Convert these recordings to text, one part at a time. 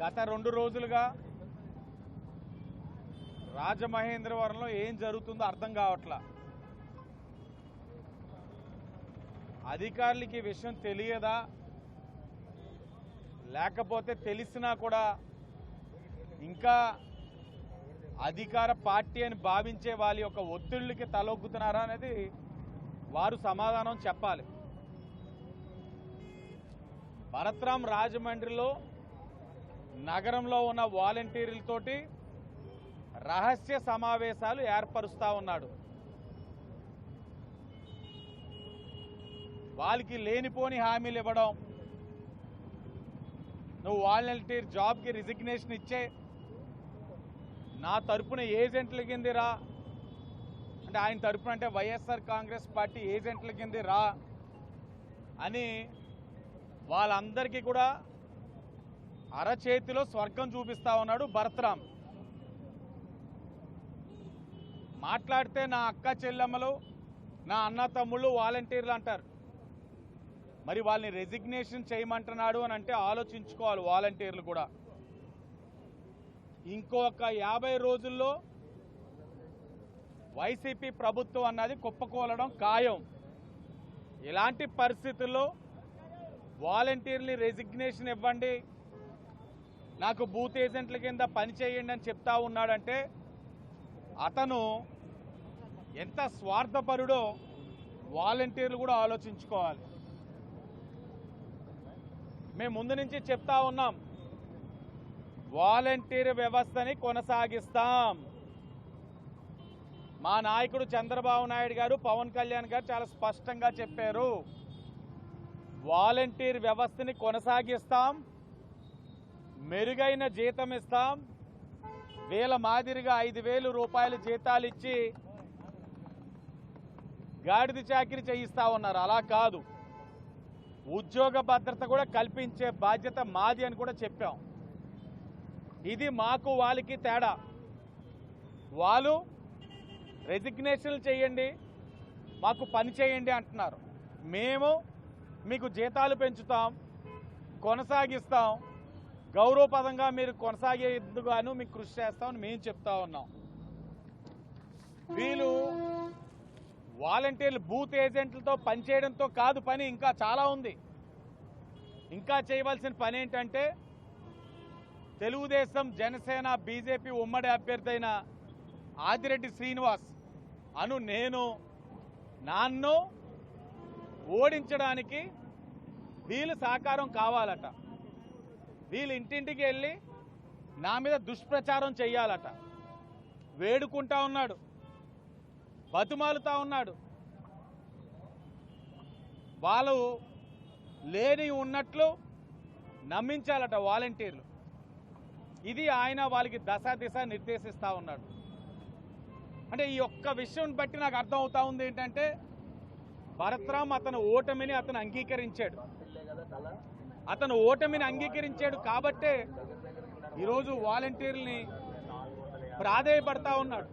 గత రెండు రోజులుగా రాజమహేంద్రవరంలో ఏం జరుగుతుందో అర్థం కావట్లా. అధికారులకి విషయం తెలియదా? లేకపోతే తెలిసినా కూడా ఇంకా అధికార పార్టీ అని భావించే వాళ్ళ యొక్క ఒత్తిళ్ళకి తలొగ్గుతున్నారా అనేది వారు సమాధానం చెప్పాలి. భరత్రామ్ రాజమండ్రిలో నగరంలో ఉన్న వాలంటీర్లతోటి రహస్య సమావేశాలు ఏర్పరుస్తూ ఉన్నాడు. వాళ్ళకి లేనిపోని హామీలు ఇవ్వడం నువ్వు వాలంటీర్ జాబ్కి రిజిగ్నేషన్ ఇచ్చే నా తరపున ఏజెంట్ల కింది రా. అంటే ఆయన తరపున అంటే వైఎస్ఆర్ కాంగ్రెస్ పార్టీ ఏజెంట్ల కింది రా అని వాళ్ళందరికీ కూడా అరచేతిలో స్వర్గం చూపిస్తా ఉన్నాడు భరత్రామ్. మాట్లాడితే నా అక్క చెల్లెమ్మలు నా అన్న తమ్ముళ్ళు వాలంటీర్లు అంటారు. మరి వాళ్ళని రెసిగ్నేషన్ చేయమంటున్నాడు అని అంటే ఆలోచించుకోవాలి వాలంటీర్లు కూడా. ఇంకొక యాభై రోజుల్లో వైసీపీ ప్రభుత్వం అన్నది కుప్పకూలడం ఖాయం. ఇలాంటి పరిస్థితుల్లో వాలంటీర్లీ రెసిగ్నేషన్ ఇవ్వండి. నాకు బూత్ ఏజెంట్ల కింద పని చేయండి అని చెప్తా ఉన్నాడంటే అతను ఎంత స్వార్థపరుడో వాలంటీర్లు కూడా ఆలోచించుకోవాలి. మేము ముందు నుంచి చెప్తా ఉన్నాం వాలంటీర్ వ్యవస్థని కొనసాగిస్తాం. మా నాయకుడు చంద్రబాబు నాయుడు గారు పవన్ కళ్యాణ్ గారు చాలా స్పష్టంగా చెప్పారు. వాలంటీర్ వ్యవస్థని కొనసాగిస్తాం మెరుగైన జీతం ఇస్తాం వేల మాదిరిగా ఐదు వేలు రూపాయలు జీతాలు ఇచ్చి గాడిద చాకిరి చేయిస్తా ఉన్నారు. అలా కాదు. ఉద్యోగ భద్రత కూడా కల్పించే బాధ్యత మాది అని కూడా చెప్పాం. ఇది మాకు వాళ్ళకి తేడా. వాళ్ళు రెసిగ్నేషన్లు చేయండి మాకు పని చేయండి అంటున్నారు. మేము మీకు జీతాలు పెంచుతాం కొనసాగిస్తాం. గౌరవపదంగా మీరు కొనసాగేందుకు మీకు కృషి చేస్తామని మేము చెప్తా ఉన్నాం. వీళ్ళు వాలంటీర్లు బూత్ ఏజెంట్లతో పనిచేయడంతో కాదు పని ఇంకా చాలా ఉంది. ఇంకా చేయవలసిన పని ఏంటంటే తెలుగుదేశం జనసేన బీజేపీ ఉమ్మడి అభ్యర్థి అయిన ఆదిరెడ్డి శ్రీనివాస్ అను నేను నాన్ను ఓడించడానికి వీళ్ళు సహకారం కావాలట. వీళ్ళు ఇంటింటికి వెళ్ళి నా మీద దుష్ప్రచారం చెయ్యాలట. వేడుకుంటా ఉన్నాడు. బతుమాలుతా ఉన్నాడు. వాళ్ళు లేని ఉన్నట్లు నమ్మించాలట వాలంటీర్లు. ఇది ఆయన వాళ్ళకి దశ దిశ నిర్దేశిస్తూ ఉన్నాడు. అంటే ఈ ఒక్క విషయం బట్టి నాకు అర్థం అవుతా ఉంది ఏంటంటే భరత్రామ్ అతను ఓటమిని అతను అంగీకరించాడు. అతను ఓటమిని అంగీకరించాడు కాబట్టే ఈరోజు వాలంటీర్ని ప్రాధేయపడతా ఉన్నాడు.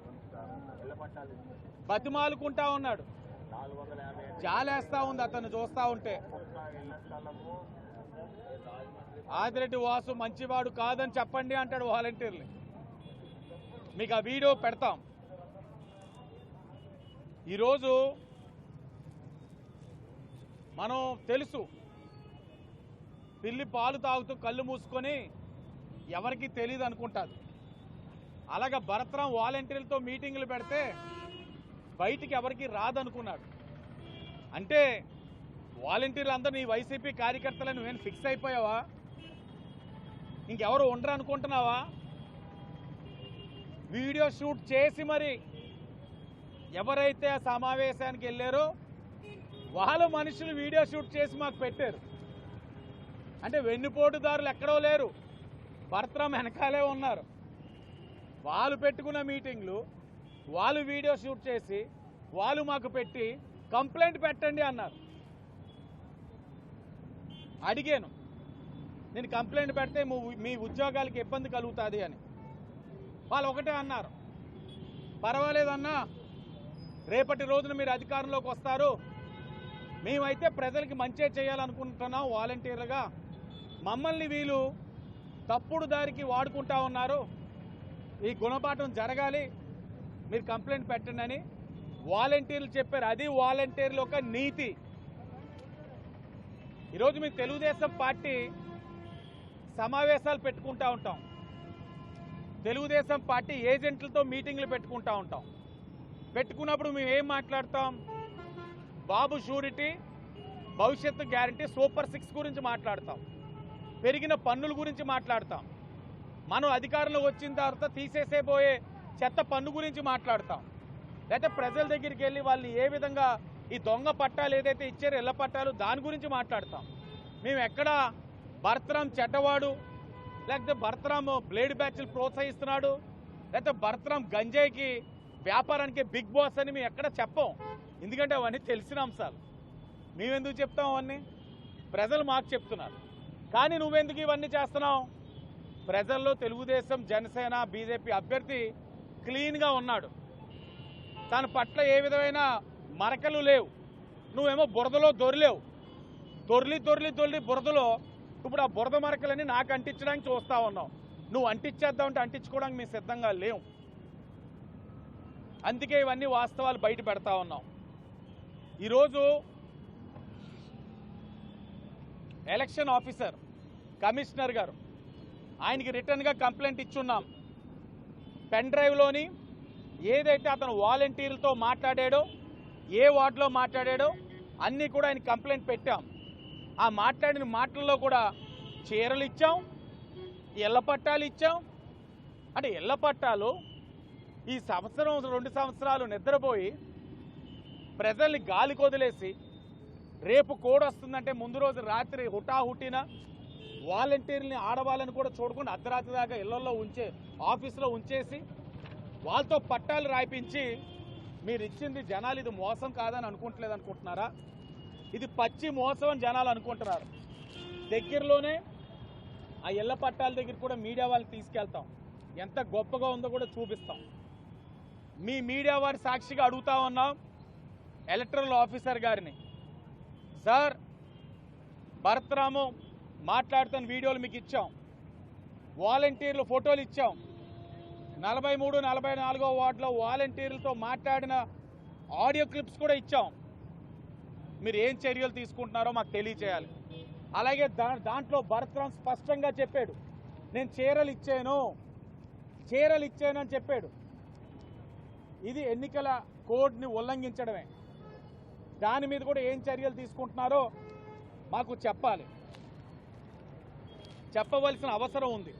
బతిమాలుకుంటా ఉన్నాడు. జాలేస్తా ఉంది అతను చూస్తా ఉంటే. ఆదిరెడ్డి వాసు మంచివాడు కాదని చెప్పండి అంటాడు వాలంటీర్ని మీకు ఆ వీడియో పెడతాం. ఈరోజు మనం తెలుసు. పిల్లి పాలు తాగుతూ కళ్ళు మూసుకొని ఎవరికి తెలియదు అనుకుంటారు అలాగ భరత్రాం వాలంటీర్లతో మీటింగులు పెడితే బయటికి ఎవరికి రాదనుకున్నాడు. అంటే వాలంటీర్లు అందరూ నీ వైసీపీ కార్యకర్తలను నేను ఫిక్స్ అయిపోయావా? ఇంకెవరు ఉండరు అనుకుంటున్నావా? వీడియో షూట్ చేసి మరి ఎవరైతే ఆ సమావేశానికి వెళ్ళారో వాళ్ళ మనుషులు వీడియో షూట్ చేసి మాకు పెట్టారు. అంటే వెన్నుపోటుదారులు ఎక్కడో లేరు. భర్తరం వెనకాలే ఉన్నారు. వాళ్ళు పెట్టుకున్న మీటింగ్లు వాళ్ళు వీడియో షూట్ చేసి వాళ్ళు మాకు పెట్టి కంప్లైంట్ పెట్టండి అన్నారు. అడిగాను. నేను కంప్లైంట్ పెడితే మీ- మీ ఉద్యోగాలకి ఇబ్బంది కలుగుతుంది అని. వాళ్ళు ఒకటే అన్నారు. పర్వాలేదన్నా రేపటి రోజున మీరు అధికారంలోకి వస్తారు. మేమైతే ప్రజలకి మంచే చేయాలనుకుంటున్నాం వాలంటీర్లుగా. మమ్మల్ని వీళ్ళు తప్పుడు దారికి వాడుకుంటా ఉన్నారు. ఈ గుణపాఠం జరగాలి. మీరు కంప్లైంట్ పెట్టండి అని వాలంటీర్లు చెప్పారు. అది వాలంటీర్ల ఒక నీతి. ఈరోజు మీ తెలుగుదేశం పార్టీ సమావేశాలు పెట్టుకుంటా ఉంటాం. తెలుగుదేశం పార్టీ ఏజెంట్లతో మీటింగ్లు పెట్టుకుంటా ఉంటాం. పెట్టుకున్నప్పుడు మేము ఏం మాట్లాడతాం? బాబు షూరిటీ భవిష్యత్తు గ్యారంటీ సూపర్ సిక్స్ గురించి మాట్లాడతాం. పెరిగిన పన్నుల గురించి మాట్లాడతాం. మనం అధికారంలో వచ్చిన తర్వాత తీసేసేపోయే చెత్త పన్ను గురించి మాట్లాడతాం. లేకపోతే ప్రజల దగ్గరికి వెళ్ళి వాళ్ళు ఏ విధంగా ఈ దొంగ పట్టాలు ఏదైతే ఇచ్చారో ఇళ్ళ పట్టాలు దాని గురించి మాట్లాడతాం. మేము ఎక్కడ భర్తరాం చెడ్డవాడు లేకపోతే భర్తరాం బ్లేడ్ బ్యాచ్లు ప్రోత్సహిస్తున్నాడు లేకపోతే భర్తరాం గంజాయికి వ్యాపారానికి బిగ్ బాస్ అని మేము ఎక్కడ చెప్పం. ఎందుకంటే అవన్నీ తెలిసిన అంశాలు. మేమెందుకు చెప్తాం అవన్నీ? ప్రజలు మాకు చెప్తున్నారు. కానీ నువ్వెందుకు ఇవన్నీ చేస్తున్నావు? ప్రజల్లో తెలుగుదేశం జనసేన బీజేపీ అభ్యర్థి క్లీన్గా ఉన్నాడు. తన పట్ల ఏ విధమైన మరకలు లేవు. నువ్వేమో బురదలో దొరిలేవు. దొర్లి దొర్లి దొర్లి బురదలో ఇప్పుడు ఆ బురద మరకలని నాకు అంటించడానికి చూస్తా ఉన్నావు. నువ్వు అంటించేద్దామంటే అంటించుకోవడానికి మేము సిద్ధంగా లేవు. అందుకే ఇవన్నీ వాస్తవాలు బయట పెడతా ఉన్నాం. ఈరోజు ఎలక్షన్ ఆఫీసర్ కమిషనర్ గారు ఆయనకి రిటర్న్గా కంప్లైంట్ ఇచ్చున్నాం. పెన్ డ్రైవ్లోని ఏదైతే అతను వాలంటీర్లతో మాట్లాడాడో ఏ వార్డులో మాట్లాడాడో అన్నీ కూడా ఆయన కంప్లైంట్ పెట్టాం. ఆ మాట్లాడిన మాటల్లో కూడా చీరలు ఇచ్చాం ఇళ్ళ పట్టాలు ఇచ్చాం. అంటే ఇళ్ళ పట్టాలు ఈ సంవత్సరం రెండు సంవత్సరాలు నిద్రపోయి ప్రజల్ని గాలి కొదిలేసి రేపు కోడ్ వస్తుందంటే ముందు రోజు రాత్రి హుటాహుటిన వాలంటీర్ని ఆడవాళ్ళని కూడా చూడకుండా అర్ధరాత్రి దాకా ఇళ్ళలో ఉంచే ఆఫీసులో ఉంచేసి వాళ్ళతో పట్టాలు రాయిపించి మీరు ఇచ్చింది జనాలు ఇది మోసం కాదని అనుకుంటలేదు అనుకుంటున్నారా? ఇది పచ్చి మోసం అని జనాలు అనుకుంటున్నారు. దగ్గరలోనే ఆ ఇళ్ళ పట్టాల దగ్గర కూడా మీడియా వాళ్ళని తీసుకెళ్తాం. ఎంత గొప్పగా ఉందో కూడా చూపిస్తాం. మీ మీడియా వారి సాక్షిగా అడుగుతా ఉన్నాం. ఎలక్ట్రల్ ఆఫీసర్ గారిని. సార్ భరత్రాము మాట్లాడుతున్న వీడియోలు మీకు ఇచ్చాం. వాలంటీర్లు ఫోటోలు ఇచ్చాం. నలభై మూడు నలభై నాలుగో వార్డులో వాలంటీర్లతో మాట్లాడిన ఆడియో క్లిప్స్ కూడా ఇచ్చాం. మీరు ఏం చర్యలు తీసుకుంటున్నారో మాకు తెలియచేయాలి. అలాగే దా దాంట్లో భరత్రామ్ స్పష్టంగా చెప్పాడు. నేను చీరలు ఇచ్చాను. చీరలు ఇచ్చానని చెప్పాడు. ఇది ఎన్నికల కోడ్ని ఉల్లంఘించడమే. దాని మీద కూడా ఏం చర్యలు తీసుకుంటున్నారో మాకు చెప్పాలి. చెప్పవలసిన అవసరం ఉంది.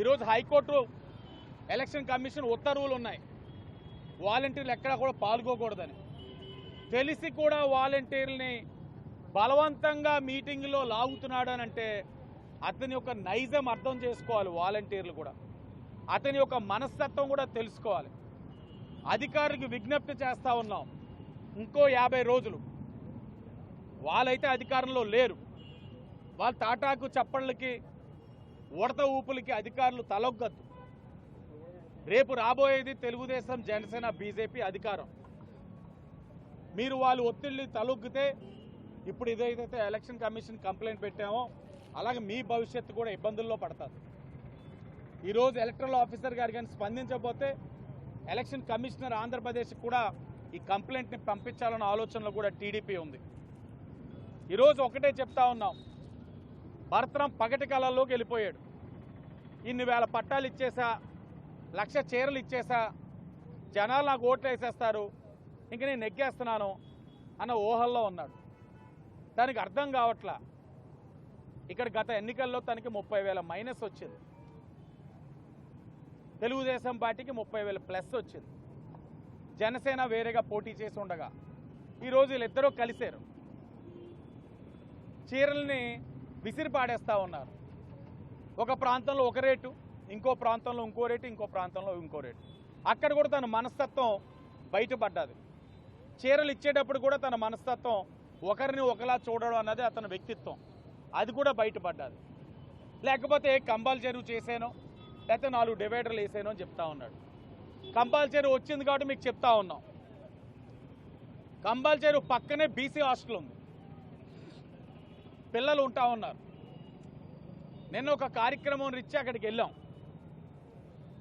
ఈరోజు హైకోర్టు ఎలక్షన్ కమిషన్ ఉత్తర్వులు ఉన్నాయి. వాలంటీర్లు ఎక్కడా కూడా పాల్గొకూడదని. తెలిసి కూడా వాలంటీర్ని బలవంతంగా మీటింగ్లో లాగుతున్నాడు అని అంటే అతని యొక్క నైజం అర్థం చేసుకోవాలి వాలంటీర్లు కూడా. అతని యొక్క మనస్తత్వం కూడా తెలుసుకోవాలి. అధికారులకు విజ్ఞప్తి చేస్తూ ఉన్నాం. ఇంకో యాభై రోజులు. వాళ్ళైతే అధికారంలో లేరు. వాళ్ళ తాటాకు చప్పళ్ళకి ఉడత ఊపులకి అధికారులు తలొగ్గద్దు. రేపు రాబోయేది తెలుగుదేశం జనసేన బీజేపీ అధికారం. మీరు వాళ్ళు ఒత్తిళ్ళు తలొగ్గితే ఇప్పుడు ఇదైతే ఎలక్షన్ కమిషన్ కంప్లైంట్ పెట్టామో అలాగే మీ భవిష్యత్తు కూడా ఇబ్బందుల్లో పడతారు. ఈరోజు ఎలక్టరల్ ఆఫీసర్ గారు కానీ స్పందించకపోతే ఎలక్షన్ కమిషనర్ ఆంధ్రప్రదేశ్ కూడా ఈ కంప్లైంట్ని పంపించాలన్న ఆలోచనలో కూడా టీడీపీ ఉంది. ఈరోజు ఒకటే చెప్తా ఉన్నాం. భర్తరం పగటి కాలంలోకి వెళ్ళిపోయాడు. ఇన్ని వేల పట్టాలు ఇచ్చేసా లక్ష చీరలు ఇచ్చేసా జనాలు నాకు ఓట్లు వేసేస్తారు ఇంక నేను నెగ్గేస్తున్నాను అన్న ఊహల్లో ఉన్నాడు. దానికి అర్థం కావట్లా? ఇక్కడ గత ఎన్నికల్లో తనకి ముప్పై వేల మైనస్ వచ్చింది. తెలుగుదేశం పార్టీకి ముప్పై వేల ప్లస్ వచ్చింది. జనసేన వేరేగా పోటీ చేసి ఉండగా ఈరోజు వీళ్ళిద్దరూ కలిశారు. చీరల్ని విసిరిపాడేస్తూ ఉన్నారు. ఒక ప్రాంతంలో ఒక రేటు ఇంకో ప్రాంతంలో ఇంకో రేటు ఇంకో ప్రాంతంలో ఇంకో రేటు. అక్కడ కూడా తన మనస్తత్వం బయటపడ్డది. చీరలు ఇచ్చేటప్పుడు కూడా తన మనస్తత్వం ఒకరిని ఒకలా చూడడం అన్నది అతని వ్యక్తిత్వం. అది కూడా బయటపడ్డది. లేకపోతే కంబాల్ చెరువు చేశాను లేకపోతే నాలుగు డివైడర్లు వేసానో అని చెప్తా ఉన్నాడు. కంపల్సరీ వచ్చింది కాబట్టి మీకు చెప్తా ఉన్నాం. కంపల్సరీ పక్కనే బీసీ హాస్టల్ ఉంది. పిల్లలు ఉంటా ఉన్నారు. నిన్న ఒక కార్యక్రమం రిచ్చి అక్కడికి వెళ్ళాం.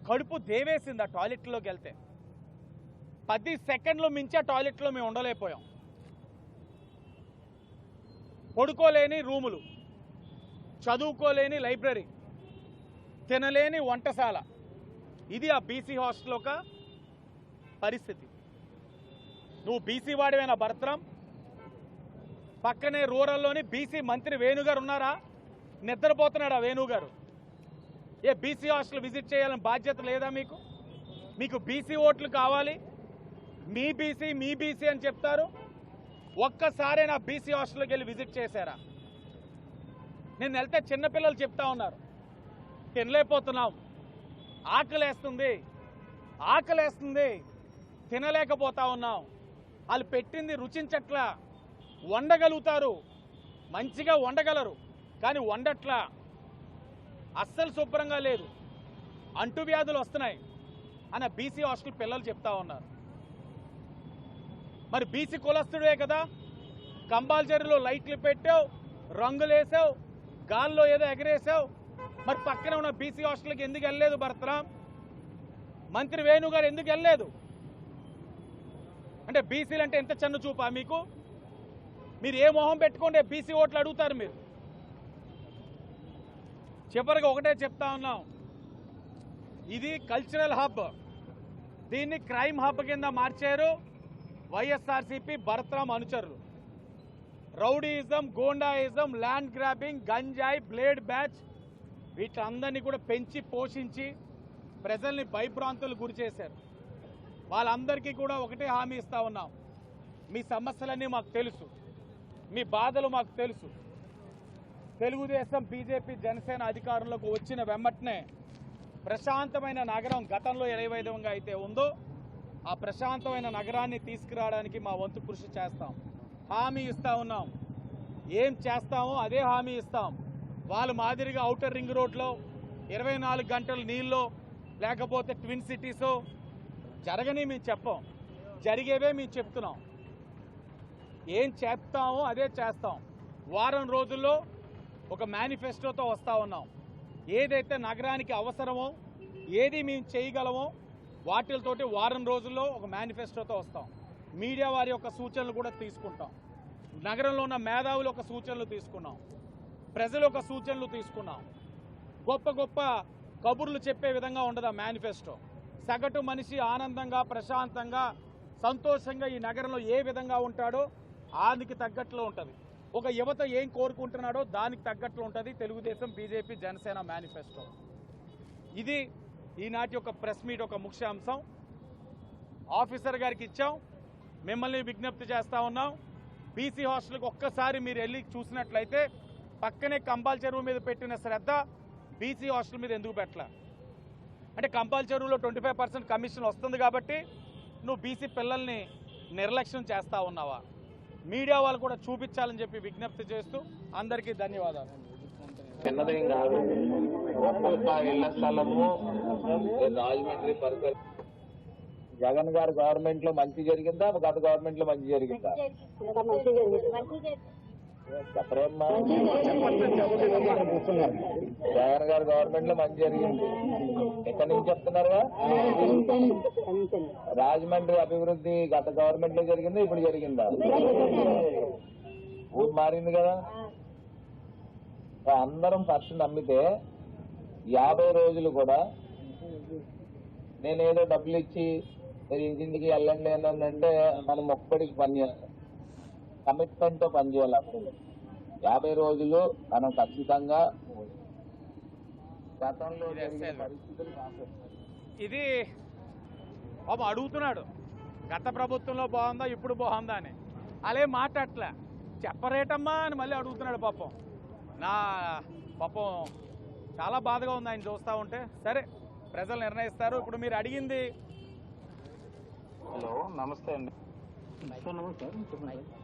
కడుపు దేవేసింది ఆ టాయిలెట్లోకి వెళ్తే. పది సెకండ్లు మించి ఆ టాయిలెట్లో మేము ఉండలేకపోయాం. పడుకోలేని రూములు. చదువుకోలేని లైబ్రరీ. తినలేని వంటశాల. ఇది ఆ బీసీ హాస్టల్ ఒక పరిస్థితి. నువ్వు బీసీ వాడివైన భర్తరం పక్కనే రూరల్లోని బీసీ మంత్రి వేణుగారు ఉన్నారా? నిద్రపోతున్నాడా వేణుగారు? ఏ బీసీ హాస్టల్ విజిట్ చేయాలని బాధ్యత లేదా మీకు? మీకు బీసీ ఓట్లు కావాలి? మీ బీసీ మీ బీసీ అని చెప్తారు? ఒక్కసారే నా బీసీ హాస్టల్కి వెళ్ళి విజిట్ చేశారా? నేను వెళ్తే చిన్నపిల్లలు చెప్తా ఉన్నారు. తినలేకపోతున్నాం. ఆకలేస్తుంది. ఆకలేస్తుంది. తినలేకపోతా ఉన్నాం. వాళ్ళు పెట్టింది రుచించట్లా. వండగలుగుతారు. మంచిగా వండగలరు. కానీ వండట్లా. అస్సలు శుభ్రంగా లేదు. అంటువ్యాధులు వస్తున్నాయి. అని బీసీ హాస్టల్ పిల్లలు చెప్తా ఉన్నారు. మరి బీసీ కులస్తుడే కదా. కంబాల్చరిలో లైట్లు పెట్టావు రంగులు వేసావు గాల్లో ఏదో ఎగరేసావు మరి పక్కన ఉన్న బీసీ హాస్టల్కి ఎందుకు వెళ్ళలేదు భరతరాం? మంత్రి వేణు గారు ఎందుకు వెళ్ళలేదు? అంటే బీసీలు అంటే ఎంత చన్ను చూపా మీకు? మీరు ఏ మొహం పెట్టుకుంటే బీసీ ఓట్లు అడుగుతారు మీరు? చివరిగా ఒకటే చెప్తా ఉన్నాం. ఇది కల్చరల్ హబ్ దీన్ని క్రైమ్ హబ్ కింద మార్చారు వైఎస్ఆర్సీపీ భరతరామ్ అనుచరులు. రౌడీయిజం గోండాయిజం ల్యాండ్ గ్రాబింగ్ గంజాయి బ్లేడ్ బ్యాచ్ వీటందరినీ కూడా పెంచి పోషించి ప్రజల్ని భయభ్రాంతులు గురి చేశారు. వాళ్ళందరికీ కూడా ఒకటే హామీ ఇస్తా ఉన్నాం. మీ సమస్యలన్నీ మాకు తెలుసు. మీ బాధలు మాకు తెలుసు. తెలుగుదేశం బీజేపీ జనసేన అధికారంలోకి వచ్చిన వెంబటనే ప్రశాంతమైన నగరం గతంలో ఏ విధంగా అయితే ఉందో ఆ ప్రశాంతమైన నగరాన్ని తీసుకురావడానికి మా వంతు కృషి చేస్తాం. హామీ ఇస్తా ఉన్నాం. ఏం చేస్తామో అదే హామీ ఇస్తాం. వాళ్ళు మాదిరిగా ఔటర్ రింగ్ రోడ్లో ఇరవై నాలుగు గంటలు నీళ్ళో లేకపోతే ట్విన్ సిటీసో జరగని మేము చెప్పం. జరిగేవే మేము చెప్తున్నాం. ఏం చేస్తామో అదే చేస్తాం. వారం రోజుల్లో ఒక మేనిఫెస్టోతో వస్తా ఉన్నాం. ఏదైతే నగరానికి అవసరమో ఏది మేము చేయగలమో వాటితోటి వారం రోజుల్లో ఒక మేనిఫెస్టోతో వస్తాం. మీడియా వారి యొక్క సూచనలు కూడా తీసుకుంటాం. నగరంలో ఉన్న మేధావులు ఒక సూచనలు తీసుకున్నాం. ప్రజల యొక్క సూచనలు తీసుకున్నాం. గొప్ప గొప్ప కబుర్లు చెప్పే విధంగా ఉండదు ఆ మేనిఫెస్టో. సగటు మనిషి ఆనందంగా ప్రశాంతంగా సంతోషంగా ఈ నగరంలో ఏ విధంగా ఉంటాడో ఆదికి తగ్గట్లో ఉంటుంది. ఒక యువత ఏం కోరుకుంటున్నాడో దానికి తగ్గట్లు ఉంటుంది తెలుగుదేశం బీజేపీ జనసేన మేనిఫెస్టో. ఇది ఈనాటి యొక్క ప్రెస్ మీట్ ఒక ముఖ్య అంశం ఆఫీసర్ గారికి ఇచ్చాం. మిమ్మల్ని విజ్ఞప్తి చేస్తా ఉన్నాం. బీసీ హాస్టల్కి ఒక్కసారి మీరు వెళ్ళి చూసినట్లయితే పక్కనే కంబాల్ చెరువు మీద పెట్టిన శ్రద్ధ బీసీ హాస్టల్ మీద ఎందుకు పెట్టలే? అంటే కంపాల్ చెరువులో ట్వంటీ ఫైవ్ పర్సెంట్ కమిషన్ వస్తుంది కాబట్టి నువ్వు బీసీ పిల్లల్ని నిర్లక్ష్యం చేస్తా ఉన్నావా? మీడియా వాళ్ళు కూడా చూపించాలని చెప్పి విజ్ఞప్తి చేస్తూ అందరికీ ధన్యవాదాలు. చిన్నదేం కాదు ఒక్కొక్క ఇళ్ళ స్థలము రాజమండ్రి పరిసర జగన్ గారి గవర్నమెంట్లో మంచి జరిగిందా. గత గవర్నమెంట్లో మంచి జరిగిందా. చెప్పరేమ్మా. జగన్ గారు గవర్నమెంట్లో మంచి జరిగింది. ఎక్కడి నుంచి చెప్తున్నారుగా? రాజమండ్రి అభివృద్ధి గత గవర్నమెంట్లో జరిగింది ఇప్పుడు జరిగిందా? ఊరు మారింది కదా. అందరం ఫస్ట్ నమ్మితే యాభై రోజులు కూడా నేనేదో డబ్బులు ఇచ్చి మీరు ఇంటింటికి వెళ్ళండి అని అంటే మనం ఒక్కడికి పని చేస్తాం కమిట్మెంట్తో పని చేయాలి అప్పుడు. యాభై రోజులు మనం ఖచ్చితంగా గతంలో ఇది. పరిస్థితులు పాపం అడుగుతున్నాడు. గత ప్రభుత్వంలో బాగుందా ఇప్పుడు బాగుందా అని. అలే మాట్లాడలే చెప్పరేటమ్మా అని మళ్ళీ అడుగుతున్నాడు పాపం. నా పాపం చాలా బాధగా ఉంది ఆయన చూస్తూ ఉంటే. సరే ప్రజలు నిర్ణయిస్తారు. ఇప్పుడు మీరు అడిగింది. హలో నమస్తే అండి. అదే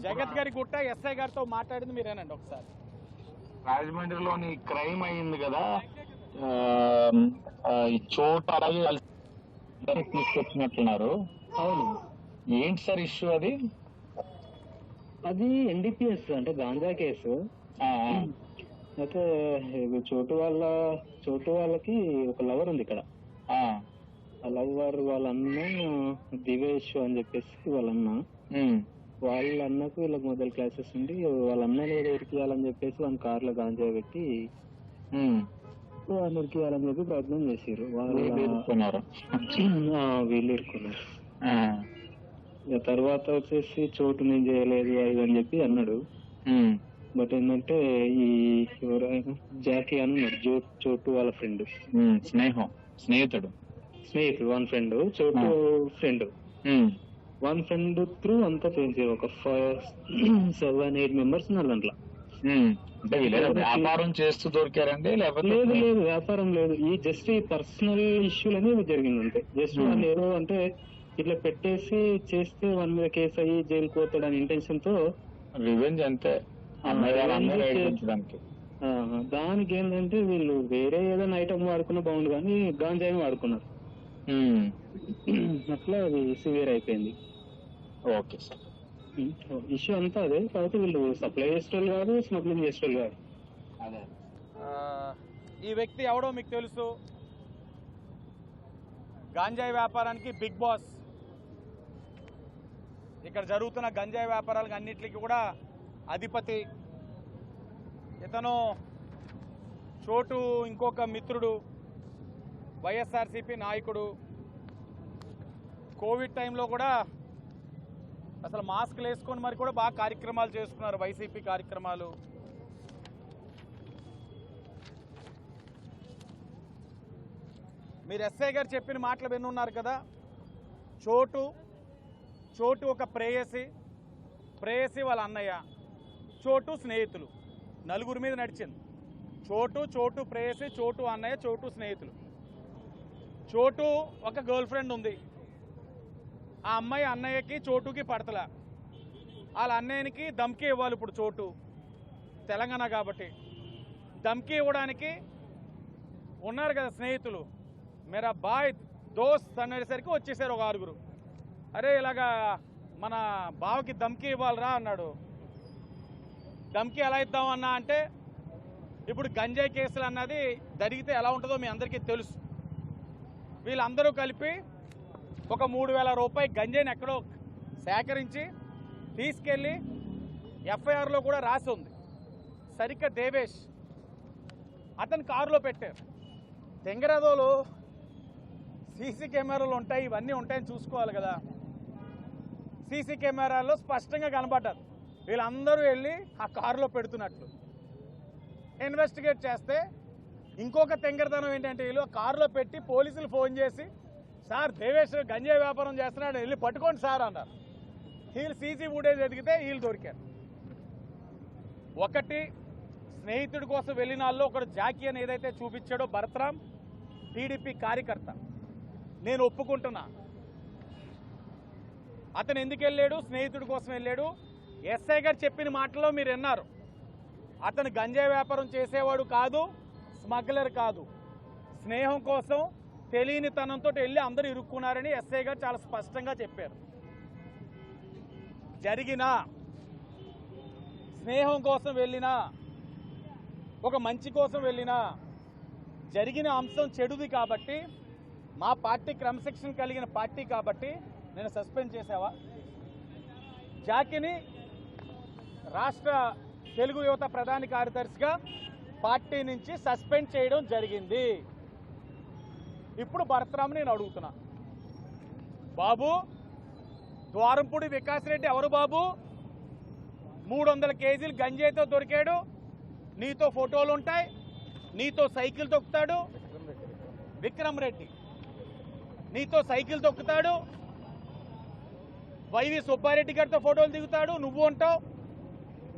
జగత్ గారి గుట్ట ఎస్ఐ గారితో మాట్లాడింది మీరేనండి ఒకసారి. రాజమండ్రిలోని క్రైమ్ అయింది కదా ఆ, ఆ, ఈ చోట అలాగే కలిసి తీసుకొచ్చినట్టున్నారు. అవును. ఏంటి సార్ ఇష్యూ అది? అది ఎన్డీపీఎస్ అంటే గాంజా కేసు. ఆ, అయితే ఇది చోటు వాళ్ళ చోటు వాళ్ళకి ఒక లవర్ ఉంది ఇక్కడ. ఆ, ఆ లవర్ వాళ్ళ అన్న దివేష్ అని చెప్పేసి వాళ్ళ అన్న. ఉమ్, వాళ్ళ అన్నకు వీళ్ళకి మొదలు క్లాసెస్ ఉండి వాళ్ళ అన్నని ఏదో ఇరికియాలని చెప్పేసి వాళ్ళ కార్లో గాంజా పెట్టి. వాళ్ళు ఇరికియాలని చెప్పి ప్రయత్నం చేసారు వీళ్ళు వాళ్ళ ఇరుక్కున్నారు. తర్వాత వచ్చేసి చోటు నేను చేయలేదు అది అని చెప్పి అన్నాడు. బట్ ఏంటంటే ఈ ఎవరైనా జాకీ అని ఉన్నాడు జో చోటు వాళ్ళ ఫ్రెండ్. స్నేహం స్నేహితుడు. స్నేహితుడు వన్ ఫ్రెండ్ చోటు ఫ్రెండ్. వన్ ఫ్రెండ్ త్రూ అంతా చేయించారు ఒక ఫైవ్ సెవెన్ ఎయిట్ మెంబర్స్ ఉన్నారు దాంట్లో. వ్యాపారం చేస్తూ దొరికారండి లేకపోతే లేదు లేదు వ్యాపారం లేదు. ఈ జస్ట్ ఈ పర్సనల్ ఇష్యూలు అనేది జరిగింది అంతే. జస్ట్. వాళ్ళు ఏదో అంటే ఇట్లా పెట్టేసి చేస్తే వన్ మీద కేసు అయ్యి జైలు పోతాడు అనే ఇంటెన్షన్తో రివెంజ్ అంతే. దానికి ఏంటంటే వీళ్ళు వేరే ఏదైనా ఐటమ్ వాడుకున్నా బాగుండు కానీ గాంజాయి వాడుకున్నారు. అట్లా అది సివియర్ అయిపోయింది. ఓకే సార్ ఇష్యూ అంతా అదే. కాకపోతే వీళ్ళు సప్లై చేసేవాళ్ళు కాదు స్మగ్లింగ్ చేసేవాళ్ళు కాదు. అదే. ఆ, ఈ వ్యక్తి ఎవడో మీకు తెలుసు? గాంజాయి వ్యాపారానికి బిగ్ బాస్ ఇక్కడ జరుగుతున్న గంజాయి వ్యాపారాలకు అన్నిటికీ కూడా అధిపతి. ఇతను చోటు ఇంకొక మిత్రుడు. వైఎస్ఆర్సీపీ నాయకుడు. కోవిడ్ టైంలో కూడా అసలు మాస్క్లు వేసుకొని మరి కూడా బాగా కార్యక్రమాలు చేసుకున్నారు వైసీపీ కార్యక్రమాలు. మీరు ఎస్ఐ గారు చెప్పిన మాటలు విన్నున్నారు కదా. చోటు చోటు ఒక ప్రేయసి ప్రేయసి వాళ్ళ అన్నయ్య చోటు స్నేహితులు. నలుగురి మీద నడిచింది. చోటు చోటు ప్రేయసి చోటు అన్నయ్య చోటు స్నేహితులు. చోటు ఒక గర్ల్ ఫ్రెండ్ ఉంది. ఆ అమ్మాయి అన్నయ్యకి చోటుకి పడతల. వాళ్ళ అన్నయ్యనికి దమ్కి ఇవ్వాలి ఇప్పుడు చోటు. తెలంగాణ కాబట్టి. దమ్కి ఇవ్వడానికి ఉన్నారు కదా స్నేహితులు. మేరా బాయ్ దోస్త్ అనేసరికి వచ్చేసారు ఒక ఆరుగురు. అరే ఇలాగా మన బావకి దమ్కి ఇవ్వాలిరా అన్నాడు. దమ్కి ఎలా ఇద్దామన్నా అంటే ఇప్పుడు గంజాయి కేసులు అన్నది జరిగితే ఎలా ఉంటుందో మీ అందరికీ తెలుసు. వీళ్ళందరూ కలిపి ఒక మూడు వేల రూపాయి గంజాయిని ఎక్కడో సేకరించి తీసుకెళ్ళి ఎఫ్ఐఆర్లో కూడా రాసి ఉంది. సరిగ్గా దేవేష్ అతను కారులో పెట్టారు. తెంగరాదోలు సీసీ కెమెరాలు ఉంటాయి ఇవన్నీ ఉంటాయని చూసుకోవాలి కదా. సీసీ కెమెరాల్లో స్పష్టంగా కనబడ్డారు. వీళ్ళందరూ వెళ్ళి ఆ కారులో పెడుతున్నట్లు. ఇన్వెస్టిగేట్ చేస్తే ఇంకొక తెంగరతనం ఏంటంటే వీళ్ళు కారులో పెట్టి పోలీసులు ఫోన్ చేసి సార్ దేవేష్ గంజాయి వ్యాపారం చేస్తున్నాడు వెళ్ళి పట్టుకోండి సార్ అన్నారు. వీళ్ళు సీసీ ఫుటేజ్ ఎదిగితే వీళ్ళు దొరికారు. ఒకటి స్నేహితుడి కోసం వెళ్ళిన వాళ్ళు ఒకడు జాకీ అని ఏదైతే చూపించాడో భరతరామ్ టీడీపీ కార్యకర్త. నేను ఒప్పుకుంటున్నా. అతను ఎందుకు వెళ్ళాడు? స్నేహితుడి కోసం వెళ్ళాడు. ఎస్ఐ గారు చెప్పిన మాటలో మీరు విన్నారు. అతను గంజాయి వ్యాపారం చేసేవాడు కాదు. స్మగ్లర్ కాదు. స్నేహం కోసం తెలియని తనంతో వెళ్ళి అందరూ ఇరుక్కున్నారని ఎస్ఐ గారు చాలా స్పష్టంగా చెప్పారు. జరిగిన స్నేహం కోసం వెళ్ళినా ఒక మంచి కోసం వెళ్ళినా జరిగిన అంశం చెడుది కాబట్టి మా పార్టీ క్రమశిక్షణ కలిగిన పార్టీ కాబట్టి నేను సస్పెండ్ చేసావా జాకిని రాష్ట్ర తెలుగు యువత ప్రధాన కార్యదర్శిగా పార్టీ నుంచి సస్పెండ్ చేయడం జరిగింది. ఇప్పుడు భరతరామ్ నేను అడుగుతున్నా. బాబు ద్వారంపూడి వికాస్ రెడ్డి ఎవరు బాబు? మూడు వందల కేజీలు గంజాయితో దొరికాడు. నీతో ఫోటోలు ఉంటాయి. నీతో సైకిల్ తొక్కుతాడు. విక్రమ్ రెడ్డి. నీతో సైకిల్ తొక్కుతాడు. వైవి సుబ్బారెడ్డి గారితో ఫోటోలు దిగుతాడు. నువ్వు ఉంటావు.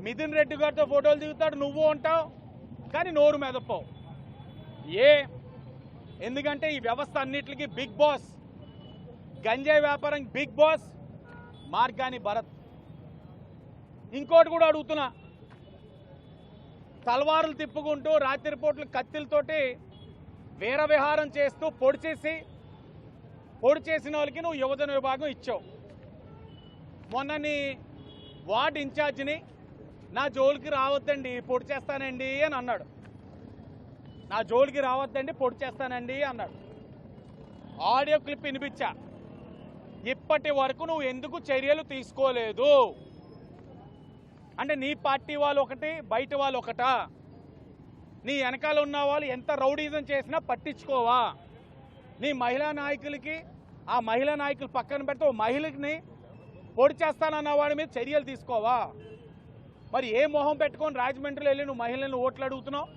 మిథున్ రెడ్డి గారితో ఫోటోలు దిగుతాడు. నువ్వు ఉంటావు. కానీ నోరు మెదపవు ఏ? ఎందుకంటే ఈ వ్యవస్థ అన్నిటికీ బిగ్ బాస్. గంజాయి వ్యాపారం బిగ్ బాస్ మార్గాని భరత్. ఇంకోటి కూడా అడుగుతున్నా. తలవారులు తిప్పుకుంటూ రాత్రిపూట్ల కత్తిలతోటి వీర విహారం చేస్తూ పొడి చేసి పొడి చేసిన వాళ్ళకి నువ్వు యువజన విభాగం ఇచ్చావు. మొన్న నీ వార్డ్ ఇన్ఛార్జిని నా జోలికి రావద్దండి పొడి చేస్తానండి అని అన్నాడు. నా జోలికి రావద్దండి పొడి చేస్తానండి అన్నాడు. ఆడియో క్లిప్ వినిపించా. ఇప్పటి వరకు నువ్వు ఎందుకు చర్యలు తీసుకోలేదు? అంటే నీ పార్టీ వాళ్ళు ఒకటి బయట వాళ్ళు ఒకటా. నీ వెనకాల ఉన్న వాళ్ళు ఎంత రౌడీజం చేసినా పట్టించుకోవా? నీ మహిళా నాయకులకి ఆ మహిళా నాయకులు పక్కన పెడితే ఓ మహిళని పొడి చేస్తానన్న వాడి మీద చర్యలు తీసుకోవా? మరి ఏ మొహం పెట్టుకొని రాజమండ్రిలో వెళ్ళి నువ్వు మహిళలను ఓట్లు అడుగుతున్నావు?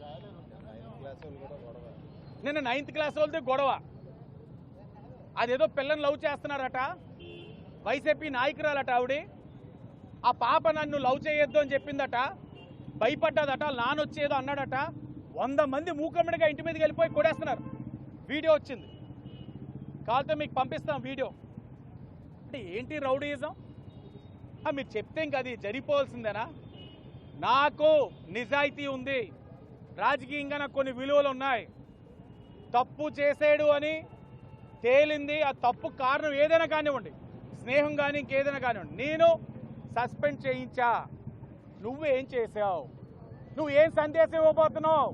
నిన్న నైన్త్ క్లాస్ వాళ్ళతో గొడవ. అదేదో పిల్లల్ని లవ్ చేస్తున్నారట. వైసీపీ నాయకురాలట ఆవిడ. ఆ పాప నన్ను లవ్ చేయొద్దు అని చెప్పిందట. భయపడ్డదట నానొచ్చేదో అన్నాడట. వంద మంది మూకమ్మడిగా ఇంటి మీదకి వెళ్ళిపోయి కొడేస్తున్నారు. వీడియో వచ్చింది. కావాలంటే మీకు పంపిస్తాం వీడియో. అంటే ఏంటి రౌడీయిజం మీరు చెప్తే ఇంకా అది జరిగిపోవాల్సిందేనా? నాకు నిజాయితీ ఉంది. రాజకీయంగా నాకు కొన్ని విలువలు ఉన్నాయి. తప్పు చేసాడు అని తేలింది. ఆ తప్పు కారణం ఏదైనా కానివ్వండి. స్నేహం కానీ ఇంకేదైనా కానివ్వండి. నేను సస్పెండ్ చేయించా. నువ్వు ఏం చేసావు నువ్వు ఏం సందేశం ఇవ్వబోతున్నావు?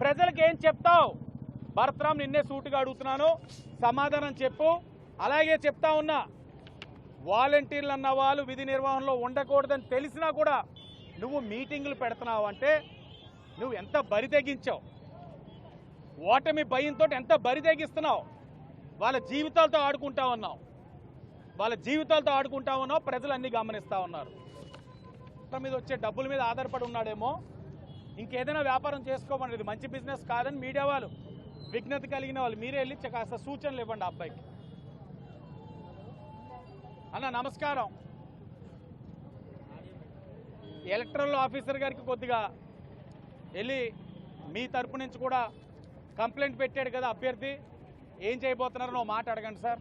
ప్రజలకు ఏం చెప్తావు? భర్తరాం నిన్నే సూటుగా అడుగుతున్నాను. సమాధానం చెప్పు. అలాగే చెప్తా ఉన్నా. వాలంటీర్లు అన్న వాళ్ళు విధి నిర్వహణలో ఉండకూడదని తెలిసినా కూడా నువ్వు మీటింగులు పెడుతున్నావు అంటే నువ్వు ఎంత బరి తెగించావు? ఓటమి భయంతో ఎంత బరి తెగిస్తున్నావు? వాళ్ళ జీవితాలతో ఆడుకుంటా ఉన్నావు. వాళ్ళ జీవితాలతో ఆడుకుంటా ఉన్నావు ప్రజలు అన్ని గమనిస్తూ ఉన్నారు. మొత్తం మీద వచ్చే డబ్బుల మీద ఆధారపడి ఉన్నాడేమో. ఇంకేదైనా వ్యాపారం చేసుకోమని ఇది మంచి బిజినెస్ కాదని మీడియా వాళ్ళు విఘ్నత కలిగిన వాళ్ళు మీరే వెళ్ళి కాస్త సూచనలు ఇవ్వండి ఆ అబ్బాయికి. అన్న నమస్కారం. ఎలక్ట్రల్ ఆఫీసర్ గారికి కొద్దిగా వెళ్ళి మీ తరపు నుంచి కూడా కంప్లైంట్ పెట్టాడు కదా అభ్యర్థి. ఏం చేయబోతున్నారో మాట అడగండి సార్.